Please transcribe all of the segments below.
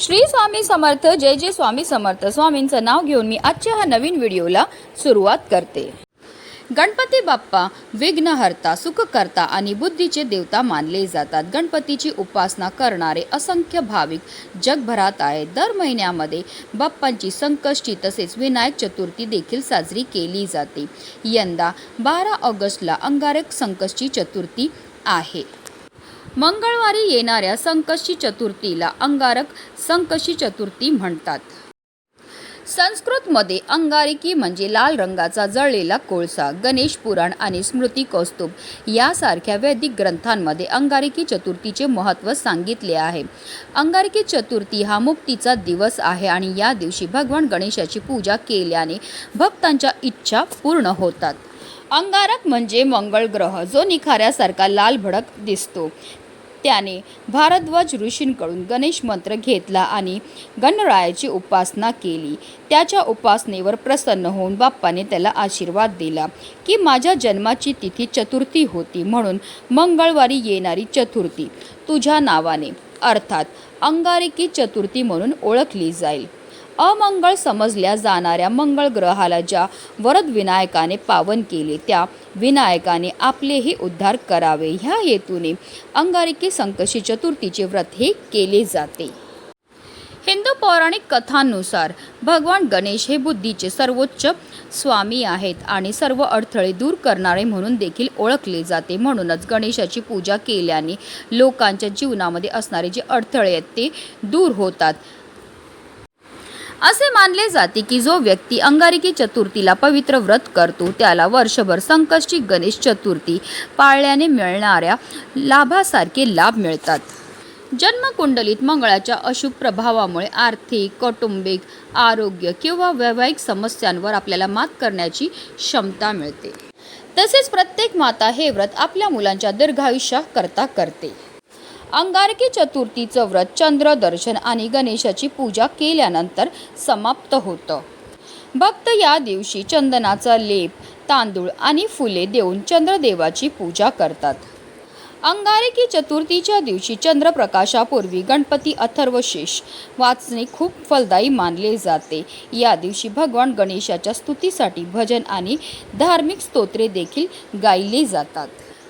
श्री स्वामी समर्थ जय जय स्वामी समर्थ. स्वामींचं नाव घेऊन मी आजच्या ह्या नवीन व्हिडिओला सुरुवात करते. गणपती बाप्पा विघ्नहर्ता सुखकर्ता आणि बुद्धीचे देवता मानले जातात. गणपतीची उपासना करणारे असंख्य भाविक जगभरात आहेत. दर महिन्यामध्ये बाप्पांची संकष्टी तसेच विनायक चतुर्थी देखील साजरी केली जाते. यंदा बारा ऑगस्टला अंगारक संकष्टी चतुर्थी आहे. मंगळवारी येणाऱ्या संकष्टी चतुर्थीला अंगारक संकष्टी चतुर्थी म्हणतात. संस्कृतमध्ये अंगारिकी म्हणजे लाल रंगाचा जळलेला कोळसा गणेश पुराण आणि स्मृती कौस्तुभ यासारख्या वैदिक ग्रंथांमध्ये अंगारिकी चतुर्थीचे महत्त्व सांगितले आहे. अंगारिकी चतुर्थी हा मुक्तीचा दिवस आहे आणि या दिवशी भगवान गणेशाची पूजा केल्याने भक्तांच्या इच्छा पूर्ण होतात. अंगारक म्हणजे मंगळ ग्रह जो निखाऱ्यासारखा लाल भडक दिसतो. त्याने भारद्वाज ऋषींकडून गणेश मंत्र घेतला आणि गणरायाची उपासना केली. त्याच्या उपासनेवर प्रसन्न होऊन बाप्पाने त्याला आशीर्वाद दिला की माझ्या जन्माची तिथी चतुर्थी होती म्हणून मंगळवारी येणारी चतुर्थी तुझ्या नावाने अर्थात अंगारिकी चतुर्थी म्हणून ओळखली जाईल. अमंगळ समजल्या जाणाऱ्या मंगळ ग्रहाला ज्या वरद विनायकाने पावन केले त्या विनायकाने आपलेही उद्धार करावे. ह्या हेतूने अंगारिकी संकशी चतुर्थीचे व्रत हे केले जाते. हिंदू पौराणिक कथांनुसार भगवान गणेश हे बुद्धीचे सर्वोच्च स्वामी आहेत आणि सर्व अडथळे दूर करणारे म्हणून देखील ओळखले जाते. म्हणूनच गणेशाची पूजा केल्याने लोकांच्या जीवनामध्ये असणारे जे अडथळे आहेत ते दूर होतात. असे मानले जाते की जो व्यक्ती अंगारिकी चतुर्थीला पवित्र व्रत करतो त्याला वर्षभर संकष्टी गणेश चतुर्थी पाळल्याने मिळणाऱ्या लाभासारखे लाभ मिळतात. जन्मकुंडलीत मंगळाच्या अशुभ प्रभावामुळे आर्थिक कौटुंबिक आरोग्य किंवा वैवाहिक समस्यांवर आपल्याला मात करण्याची क्षमता मिळते. तसेच प्रत्येक माता हे व्रत आपल्या मुलांच्या दीर्घायुष्याकरता करते. अंगारकी चतुर्थीचं व्रत चंद्र दर्शन आणि गणेशाची पूजा केल्यानंतर समाप्त होतं. भक्त या दिवशी चंदनाचा लेप तांदूळ आणि फुले देऊन चंद्रदेवाची पूजा करतात. अंगारकी चतुर्थीच्या दिवशी चंद्रप्रकाशापूर्वी गणपती अथर्वशेष वाचणे खूप फलदायी मानले जाते. या दिवशी भगवान गणेशाच्या स्तुतीसाठी भजन आणि धार्मिक स्तोत्रे देखील गायली जातात.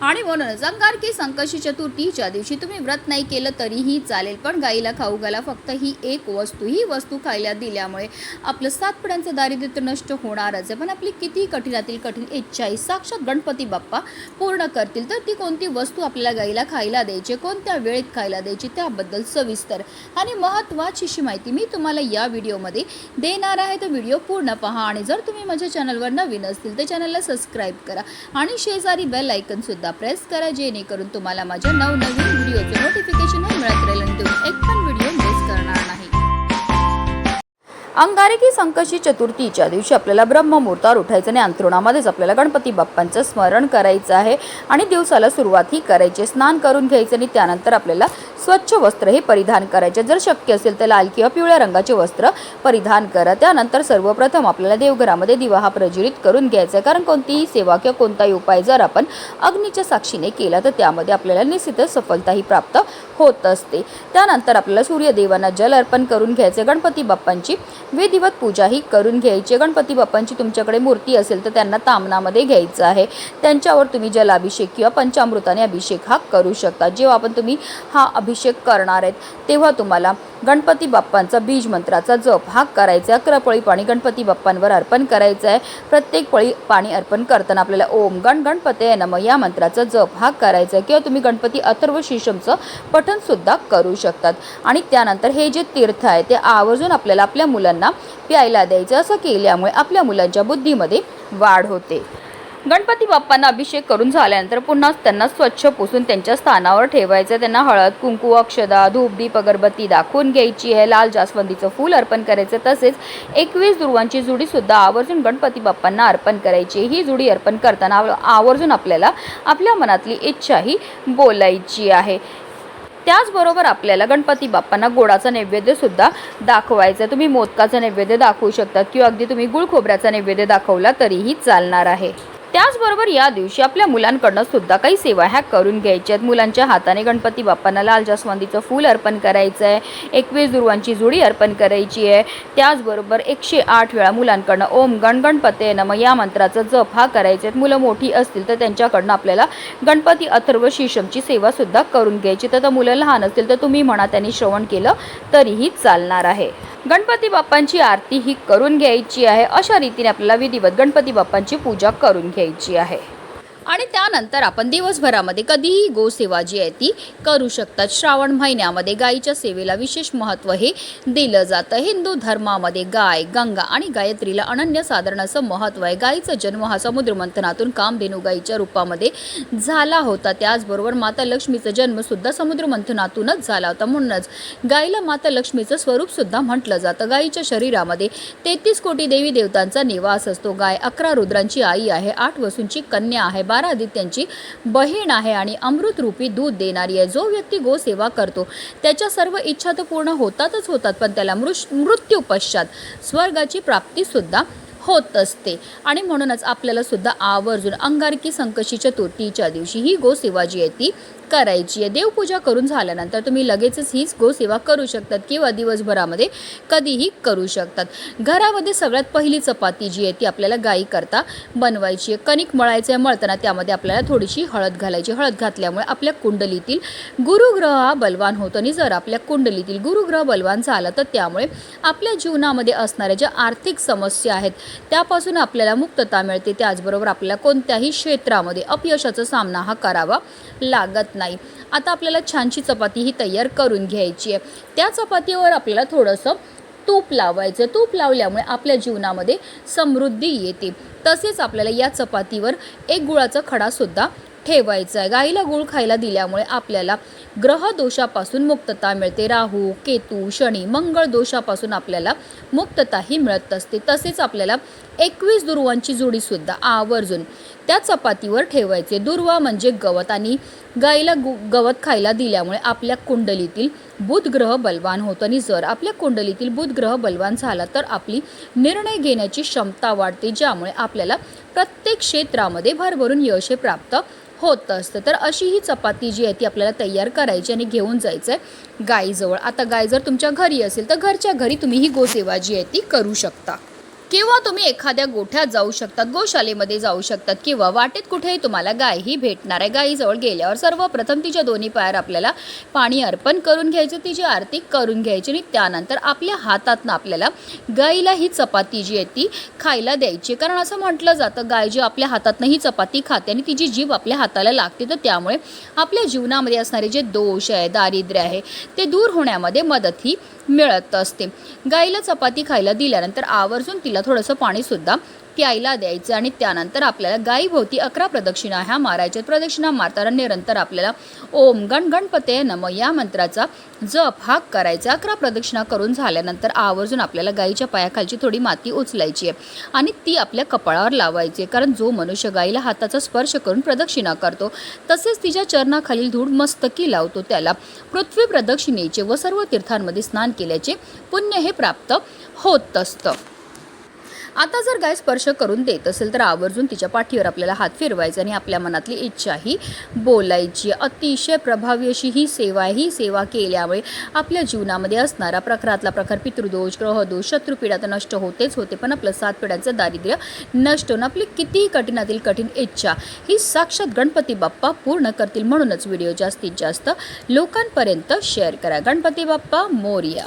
आणि म्हणूनच अंगारकी संकष्टी चतुर्थीच्या दिवशी तुम्ही व्रत नाही केलं तरीही चालेल पण गाईला खाऊ घाला फक्त ही एक वस्तू ही वस्तू खायला दिल्यामुळे आपलं सात पिढ्यांचं दारिद्र्य नष्ट होणारच आहे. पण आपली किती कठीणातील कठीण इच्छा आहे. साक्षात गणपती बाप्पा पूर्ण करतील तर ती कोणती वस्तू आपल्याला गाईला खायला द्यायची कोणत्या वेळेत खायला द्यायची त्याबद्दल सविस्तर आणि महत्त्वाची अशी माहिती मी तुम्हाला या व्हिडिओमध्ये देणार आहे. तर व्हिडिओ पूर्ण पहा आणि जर तुम्ही माझ्या चॅनलवर नवीन असतील तर चॅनलला सबस्क्राईब करा आणि शेजारी बेल आयकन सुद्धा प्रेस करा जेणेकरून तुम्हाला माझ्या नवनवीन व्हिडिओचे नोटिफिकेशन मिळत राहील आणि तुम्ही एक पण व्हिडिओ अंगारकी संकशी चतुर्थीच्या दिवशी आपल्याला ब्रह्ममुहूर्तावर उठायचं आणि अंथरुणामध्येच आपल्याला गणपती बाप्पांचं स्मरण करायचं आहे. आणि दिवसाला सुरुवात ही करायची. स्नान करून घ्यायचं आणि त्यानंतर आपल्याला स्वच्छ वस्त्र हे परिधान करायचे. जर शक्य असेल तर लाल किंवा पिवळ्या रंगाचे वस्त्र परिधान करा. त्यानंतर सर्वप्रथम आपल्याला देवघरामध्ये दिवा हा प्रज्वलित करून घ्यायचा आहे. कारण कोणतीही सेवा किंवा कोणताही उपाय जर आपण अग्नीच्या साक्षीने केला तर त्यामध्ये आपल्याला निश्चितच सफलताही प्राप्त होत असते. त्यानंतर आपल्याला सूर्यदेवांना जल अर्पण करून घ्यायचे गणपती बाप्पांची विधिवत पूजाही करून घ्यायची. गणपती बाप्पांची तुमच्याकडे मूर्ती असेल तर त्यांना तामनामध्ये घ्यायचं आहे. त्यांच्यावर तुम्ही जलाभिषेक किंवा पंचामृताने अभिषेक हा करू शकता. जेव्हा आपण तुम्ही हा अभिषेक करणार आहेत तेव्हा तुम्हाला गणपती बाप्पांचा बीज मंत्राचा जप हा करायचा अकरा पळी पाणी गणपती बाप्पांवर अर्पण करायचं आहे. प्रत्येक पळी पाणी अर्पण करताना आपल्याला ओम गण गणपते नम या मंत्राचा जप हा करायचा आहे. किंवा तुम्ही गणपती अथर्व शिशमचं पठनसुद्धा करू शकतात. आणि त्यानंतर हे जे तीर्थ आहे ते आवर्जून आपल्याला आपल्या मुलांना प्यायला द्यायचं असं केल्यामुळे आपल्या मुलांच्या बुद्धीमध्ये वाढ होते. गणपती बाप्पांना अभिषेक करून झाल्यानंतर पुन्हा त्यांना स्वच्छ पुसून त्यांच्या स्थानावर ठेवायचं. त्यांना हळद कुंकू अक्षदा धूप दीप अगरबत्ती दाखवून घ्यायची. आहे लाल जास्वंदीचं फूल अर्पण करायचं. तसेच एकवीस दुर्वांची जुडीसुद्धा आवर्जून गणपती बाप्पांना अर्पण करायची. ही जुडी अर्पण करताना आवर्जून आपल्याला आपल्या मनातली इच्छाही बोलायची आहे. त्याचबरोबर आपल्याला गणपती बाप्पांना गोडाचा नैवेद्यसुद्धा दाखवायचं दाखवायचा. तुम्ही मोदकाचा नैवेद्य दाखवू शकता किंवा अगदी तुम्ही गुळ खोबऱ्याचा नैवेद्य दाखवला तरीही चालणार आहे. त्याचबरोबर या दिवशी आपल्या मुलांकडनं सुद्धा काही सेवा ह्या करून घ्यायच्या आहेत. मुलांच्या हाताने गणपती बाप्पांना लाल जास्वंदीचं फूल अर्पण करायचं आहे. एकवीस दुर्वांची जुडी अर्पण करायची आहे. त्याचबरोबर एकशे आठ वेळा मुलांकडनं ओम गण गणपते नम या मंत्राचा जप हा करायचा आहे. मुलं मोठी असतील तर त्यांच्याकडनं आपल्याला गणपती अथर्व शीशमची सेवा सुद्धा करून घ्यायची. तर मुलं लहान असतील तर तुम्ही म्हणा त्यांनी श्रवण केलं तरीही चालणार आहे. गणपती बाप्पांची आरती ही करून घ्यायची आहे. अशा रीतीने आपल्याला विधिवत गणपती बाप्पांची पूजा करून घ्यायची द्यायची आहे. आणि त्यानंतर आपण दिवसभरामध्ये कधीही गोसेवा जी आहे ती करू शकतात. श्रावण महिन्यामध्ये गायीच्या सेवेला विशेष महत्त्व हे दिलं जातं. हिंदू धर्मामध्ये गाय गंगा आणि गायत्रीला अनन्यसाधारण असं महत्त्व आहे. गायीचा जन्म हा समुद्रमंथनातून कामधेनू गायीच्या रूपामध्ये झाला होता. त्याचबरोबर माता लक्ष्मीचा जन्मसुद्धा समुद्रमंथनातूनच झाला होता. म्हणूनच गायीला माता लक्ष्मीचं स्वरूपसुद्धा म्हटलं जातं. गायीच्या शरीरामध्ये तेहतीस कोटी देवी देवतांचा निवास असतो. गाय अकरा रुद्रांची आई आहे. आठ वसूंची कन्या आहे. बारा आदित्यांची बहीण आहे आणि अमृतरूपी दूध देणारी आहे. जो व्यक्ती गोसेवा करतो त्याच्या सर्व इच्छा तर पूर्ण होतातच होतात पण त्याला मृष मृत्यू पश्चात स्वर्गाची प्राप्तीसुद्धा होत असते. आणि म्हणूनच आपल्याला सुद्धा आवर्जून अंगारकी संकशी चतुर्थीच्या दिवशी ही गोसेवा जी आहे. ती करायची आहे. देवपूजा करून झाल्यानंतर तुम्ही लगेचच हीच गोसेवा करू शकतात किंवा दिवसभरामध्ये कधीही करू शकतात. घरामध्ये सगळ्यात पहिली चपाती जी आहे ती आपल्याला गाई करता बनवायची आहे. कणिक मळायचं आहे मळताना त्यामध्ये आपल्याला थोडीशी हळद घालायची. हळद घातल्यामुळे आपल्या कुंडलीतील गुरुग्रह हा बलवान होतो आणि जर आपल्या कुंडलीतील गुरुग्रह बलवान झाला तर त्यामुळे आपल्या जीवनामध्ये असणाऱ्या ज्या आर्थिक समस्या आहेत त्यापासून आपल्याला मुक्तता मिळते. त्याचबरोबर आपल्याला कोणत्याही क्षेत्रामध्ये अपयशाचा सामना हा करावा लागत नाही. आता आपल्याला छानशी चपाती ही तयार करून घ्यायची आहे. त्या चपातीवर आपल्याला थोडंसं तूप लावायचं. तूप लावल्यामुळे आपल्या जीवनामध्ये समृद्धी येते. तसेच आपल्याला या चपातीवर एक गुळाचा खडासुद्धा ठेवायचं आहे गाईला गुळ खायला दिल्यामुळे आपल्याला ग्रह दोषापासून मुक्तता मिळते. राहू केतू शनी मंगळ दोषापासून आपल्याला मुक्तताही मिळत असते. तसेच आपल्याला एकवीस दुर्वांची जोडीसुद्धा आवर्जून त्या चपातीवर ठेवायचे. दुर्वा म्हणजे गवत आणि गाईला गु गवत खायला दिल्यामुळे आपल्या कुंडलीतील बुध ग्रह बलवान होतं. आणि जर आपल्या कुंडलीतील बुध ग्रह बलवान झाला तर आपली निर्णय घेण्याची क्षमता वाढते ज्यामुळे आपल्याला प्रत्येक क्षेत्रामध्ये भरभरून यश प्राप्त होत असतं. तर अशी ही चपाती जी आहे ती आपल्याला तयार करायची आणि घेऊन जायचं आहे गाईजवळ. आता गाय जर तुमच्या घरी असेल तर घरच्या घरी तुम्ही ही गोसेवा जी आहे ती करू शकता. किंवा तुम्ही एखाद्या गोठ्यात जाऊ शकतात गोशालेमध्ये जाऊ शकतात किंवा वाटेत कुठेही तुम्हाला गाय ही भेटणार आहे. गायीजवळ गेल्यावर सर्वप्रथम तिच्या दोन्ही पायावर आपल्याला पाणी अर्पण करून घ्यायचं तिची आरती करून घ्यायची आणि त्यानंतर आपल्या हातातनं आपल्याला गाईला ही चपाती जी आहे ती खायला द्यायची कारण असं म्हटलं जातं गाय जी आपल्या हातातनं ही चपाती खाते आणि तिची जीभ आपल्या हाताला लागते. तर त्यामुळे आपल्या जीवनामध्ये असणारे जे दोष आहे दारिद्र्य आहे ते दूर होण्यामध्ये मदत ही मिळत असते. गाईला चपाती खायला दिल्यानंतर आवर्जून तिला थोडंसं पाणीसुद्धा प्यायला द्यायचं आणि त्यानंतर आपल्याला गायीभोवती अकरा प्रदक्षिणा ह्या मारायच्या प्रदक्षिणा मारताना निरंतर आपल्याला ओम गण गणपते नम या मंत्राचा जप हा करायचा. अकरा प्रदक्षिणा करून झाल्यानंतर आवर्जून आपल्याला गाईच्या पायाखालची थोडी माती उचलायची आहे आणि ती आपल्या कपाळावर लावायची आहे. कारण जो मनुष्य गाईला हाताचा स्पर्श करून प्रदक्षिणा करतो तसेच तिच्या चरणाखालील धूळ मस्तकी लावतो. त्याला पृथ्वी प्रदक्षिणेचे व सर्व तीर्थांमध्ये स्नान केल्याचे पुण्य हे प्राप्त होत असतं. आता जर गाय स्पर्श करून देत असेल तर आवर्जून तिच्या पाठीवर आपल्याला हात फिरवायचा आणि आपल्या मनातली इच्छा ही बोलायची. अतिशय प्रभावी अशी ही सेवा आहे. ही सेवा केल्यामुळे आपल्या जीवनामध्ये असणारा प्रखरातला प्रखर पितृदोष ग्रहदोष शत्रुपीडा तर नष्ट होतेच होते पण आपलं सात पिढ्यांचं दारिद्र्य नष्ट होऊन आपली कितीही कठीणातील कठीण इच्छा ही साक्षात गणपती बाप्पा पूर्ण करतील म्हणूनच व्हिडिओ जास्तीत जास्त लोकांपर्यंत शेअर करा. गणपती बाप्पा मोर्या.